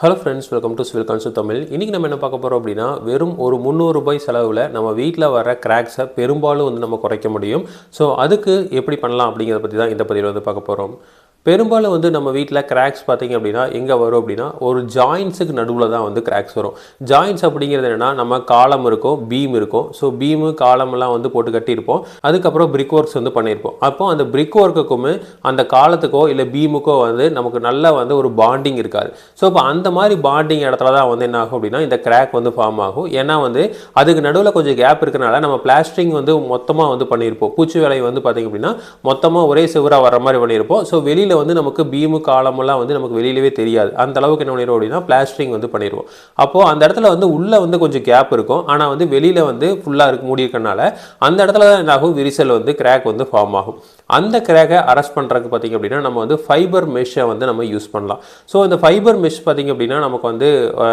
Hello friends welcome to civil கான்சு Tamil இன்றைக்கி நம்ம என்ன பார்க்க போகிறோம் அப்படின்னா வெறும் ஒரு முந்நூறு ரூபாய் செலவில் நம்ம வீட்டில் வர கிராக்ஸை பெரும்பாலும் வந்து நம்ம குறைக்க முடியும். ஸோ அதுக்கு எப்படி பண்ணலாம் அப்படிங்கிறத பற்றி தான் இந்த பதிவில் வந்து பார்க்க போகிறோம் பெரும்பாலும் வந்து நம்ம வீட்டில் கிராக்ஸ் பார்த்தீங்க அப்படின்னா எங்கே வரும் அப்படின்னா ஒரு ஜாயின்ஸுக்கு நடுவில் தான் வந்து கிராக்ஸ் வரும். ஜாயின்ஸ் அப்படிங்கிறது என்னென்னா நம்ம காலம் இருக்கும் பீம் இருக்கும். ஸோ பீமு காலம்லாம் வந்து போட்டு கட்டியிருப்போம். அதுக்கப்புறம் பிரிக் ஒர்க்ஸ் வந்து பண்ணியிருப்போம். அப்போ அந்த பிரிக் ஒர்க்குக்குமே அந்த காலத்துக்கோ இல்லை பீமுக்கோ வந்து நமக்கு நல்லா வந்து ஒரு பாண்டிங் இருக்காது. ஸோ இப்போ அந்த மாதிரி பாண்டிங் இடத்துல தான் வந்து என்ன ஆகும் அப்படின்னா இந்த கிராக் வந்து ஃபார்ம் ஆகும். ஏன்னா வந்து அதுக்கு நடுவில் கொஞ்சம் கேப் இருக்கிறனால நம்ம பிளாஸ்டிங் வந்து மொத்தமாக வந்து பண்ணியிருப்போம். பூச்சி வேலையை வந்து பார்த்திங்க அப்படின்னா மொத்தமாக ஒரே சிவராக வர மாதிரி பண்ணியிருப்போம். ஸோ வெளியில் வந்து நமக்கு பீமு காலமெல்லாம் வந்து நமக்கு வெளியிலவே தெரியாது. அந்த அளவுக்கு என்ன பண்ணிடுவோம் அப்படின்னா பிளாஸ்டிங் வந்து பண்ணிடுவோம். அப்போது அந்த இடத்துல வந்து உள்ளே வந்து கொஞ்சம் கேப் இருக்கும். ஆனால் வந்து வெளியில் வந்து ஃபுல்லாக இருக்கு மூடி இருக்கனால அந்த இடத்துல தான் என்ன ஆகும்? விரிசல் வந்து கிராக் வந்து ஃபார்ம் ஆகும். அந்த கிராக்கை அரெஸ்ட் பண்ணுறதுக்கு பார்த்திங்க அப்படின்னா நம்ம வந்து ஃபைபர் மெஷ்ஷை வந்து நம்ம யூஸ் பண்ணலாம். ஸோ இந்த ஃபைபர் மெஷ் பார்த்திங்க அப்படின்னா நமக்கு வந்து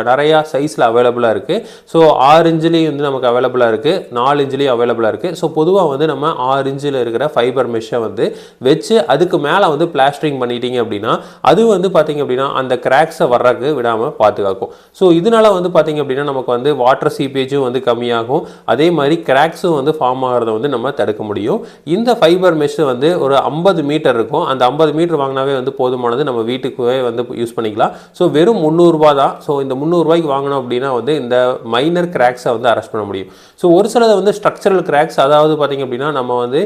நிறையா சைஸில் அவைலபிளாக இருக்குது ஸோ ஆறு இன்ச்லேயும் வந்து நமக்கு அவைலபிளாக இருக்குது நாலு இன்ச்லேயும் அவைலபிளாக இருக்குது ஸோ பொதுவாக வந்து நம்ம ஆறு இன்ச்சில் இருக்கிற ஃபைபர் மெஷ்ஷை வந்து வச்சு அதுக்கு மேலே வந்து பிளாஸ்டரிங் பண்ணிட்டீங்க அப்படின்னா அது வந்து பார்த்திங்க அப்படின்னா அந்த கிராக்ஸை வர்றதுக்கு விடாமல் பாதுகாக்கும். ஸோ இதனால வந்து பார்த்திங்க அப்படின்னா நமக்கு வந்து வாட்டர் சீப்பேஜும் வந்து கம்மியாகும். அதே மாதிரி கிராக்ஸும் வந்து ஃபார்ம் ஆகிறத வந்து நம்ம தடுக்க முடியும். இந்த ஃபைபர் மெஷ் வந்து ஒரு ஐம்பது மீட்டர் இருக்கும். அந்த ஐம்பது மீட்டர் வாங்கினாவே வந்து போதுமானது நம்ம வீட்டுக்குவே வந்து யூஸ் பண்ணிக்கலாம். ஸோ வெறும் முந்நூறுரூபா தான். ஸோ இந்த முந்நூறுரூவாய்க்கு வாங்கினோம் அப்படின்னா வந்து இந்த மைனர் கிராக்ஸை வந்து அரெஸ்ட் பண்ண முடியும். ஸோ ஒரு சிலது வந்து ஸ்ட்ரக்சரல் கிராக்ஸ் அதாவது பார்த்திங்க அப்படின்னா நம்ம வந்து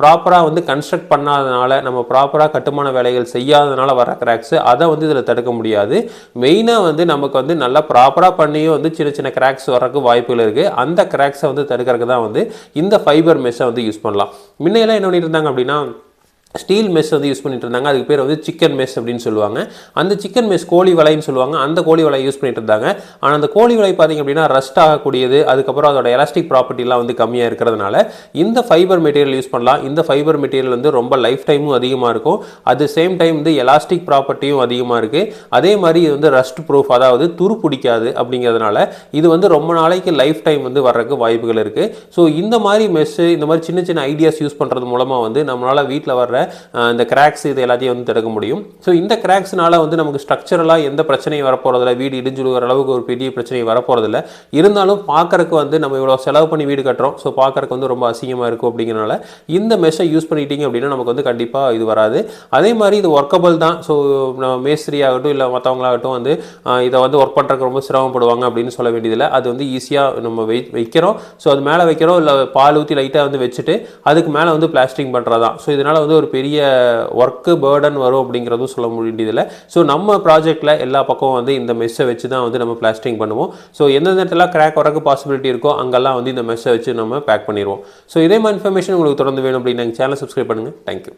ப்ராப்பராக வந்து கன்ஸ்ட்ரக்ட் பண்ணாதனால நம்ம ப்ராப்பராக கட்டுமான வேலைகள் செய்யாதனால வர கிராக்ஸு அதை வந்து இதில் தடுக்க முடியாது. மெயினாக வந்து நமக்கு வந்து நல்லா ப்ராப்பராக பண்ணியும் வந்து சின்ன சின்ன கிராக்ஸ் வரக்கு வாய்ப்புகள் இருக்குது அந்த கிராக்ஸை வந்து தடுக்கிறதுக்கு தான் வந்து இந்த ஃபைபர் மெஷ்ஷை வந்து யூஸ் பண்ணலாம். முன்னையெல்லாம் என்ன பண்ணிட்டு இருந்தாங்க அப்படின்னா ஸ்டீல் மெஸ் வந்து யூஸ் பண்ணிட்டு இருந்தாங்க. அதுக்கு பேர் வந்து சிக்கன் மெஸ் அப்படின்னு சொல்லுவாங்க. அந்த சிக்கன் மெஸ் கோழி வலைன்னு சொல்லுவாங்க. அந்த கோழி வலை யூஸ் பண்ணிட்டு இருந்தாங்க. ஆனால் அந்த கோழி வலை பார்த்தீங்க அப்படின்னா ரஸ்ட் ஆகக்கூடியது. அதுக்கப்புறம் அதோட எலாஸ்டிக் ப்ராப்பர்ட்டிலாம் வந்து கம்மியாக இருக்கிறதுனால இந்த ஃபைபர் மெட்டீரியல் யூஸ் பண்ணலாம். இந்த ஃபைபர் மெட்டீரியல் வந்து ரொம்ப லைஃப் டைமும் அதிகமாக இருக்கும். அட் சேம் டைம் வந்து எலாஸ்டிக் ப்ராப்பர்ட்டியும் அதிகமாக இருக்குது அதே மாதிரி இது வந்து ரஸ்ட் ப்ரூஃப் அதாவது துரு பிடிக்காது அப்படிங்கிறதுனால இது வந்து ரொம்ப நாளைக்கு லைஃப் டைம் வந்து வர்றதுக்கு வாய்ப்புகள் இருக்குது ஸோ இந்த மாதிரி மெஸ்ஸு இந்த மாதிரி சின்ன சின்ன ஐடியாஸ் யூஸ் பண்ணுறது மூலமாக வந்து நம்மளால் வீட்டில் வர்ற இந்த கிராக்ஸ் இது எல்லாத்தையும் வந்து தடுக்க முடியும். ஸோ இந்த கிராக்ஸ்னால வந்து நமக்கு ஸ்ட்ரக்சரலாக எந்த பிரச்சனையும் வரப்போகிறதில்ல வீடு இடிஞ்சு விழுகிற அளவுக்கு ஒரு பெரிய பிரச்சனை வரப்போகிறதில்ல இருந்தாலும் பார்க்கறக்கு வந்து நம்ம இவ்வளோ செலவு பண்ணி வீடு கட்டுறோம். ஸோ பார்க்கறக்கு வந்து ரொம்ப அசிங்கமாக இருக்கும் அப்படிங்கிறனால இந்த மெஷை யூஸ் பண்ணிட்டீங்க அப்படின்னா நமக்கு வந்து கண்டிப்பாக இது வராது. அதே மாதிரி இது ஒர்க்கபிள் தான். ஸோ நம்ம மேஸ்திரி ஆகட்டும் இல்லை மற்றவங்களாகட்டும் வந்து இதை வந்து ஒர்க் பண்ணுறதுக்கு ரொம்ப சிரமப்படுவாங்க அப்படின்னு சொல்ல வேண்டியதில்லை. அது வந்து ஈஸியாக நம்ம வை வைக்கிறோம். ஸோ அது மேலே வைக்கிறோம் இல்லை பால் ஊற்றி லைட்டாக வந்து வச்சுட்டு அதுக்கு மேலே வந்து பிளாஸ்டிங் பண்ணுறதான் ஸோ இதனால் வந்து ஒரு பெரிய ஒர்க்கு பேர்டன் வரும் அப்படிங்கிறதும் சொல்ல முடியதில்லை ஸோ நம்ம ப்ராஜெக்ட்டில் எல்லா பக்கமும் வந்து இந்த மெஸ்ஸை வச்சு தான் வந்து நம்ம பிளாஸ்டிங் பண்ணுவோம். ஸோ எந்தெந்த இடத்துல கிராக் வரக்கு பாசிபிலிட்டி இருக்கோ அங்கெல்லாம் வந்து இந்த மெஸ்ஸை வச்சு நம்ம பேக் பண்ணிடுவோம் ஸோ இதே மாதிரி இன்ஃபர்மேஷன் உங்களுக்கு தொடர்ந்து வேணும் அப்படின்னு நாங்கள் சேனல் சப்ஸ்கிரைப் பண்ணுங்கள் தேங்க்யூ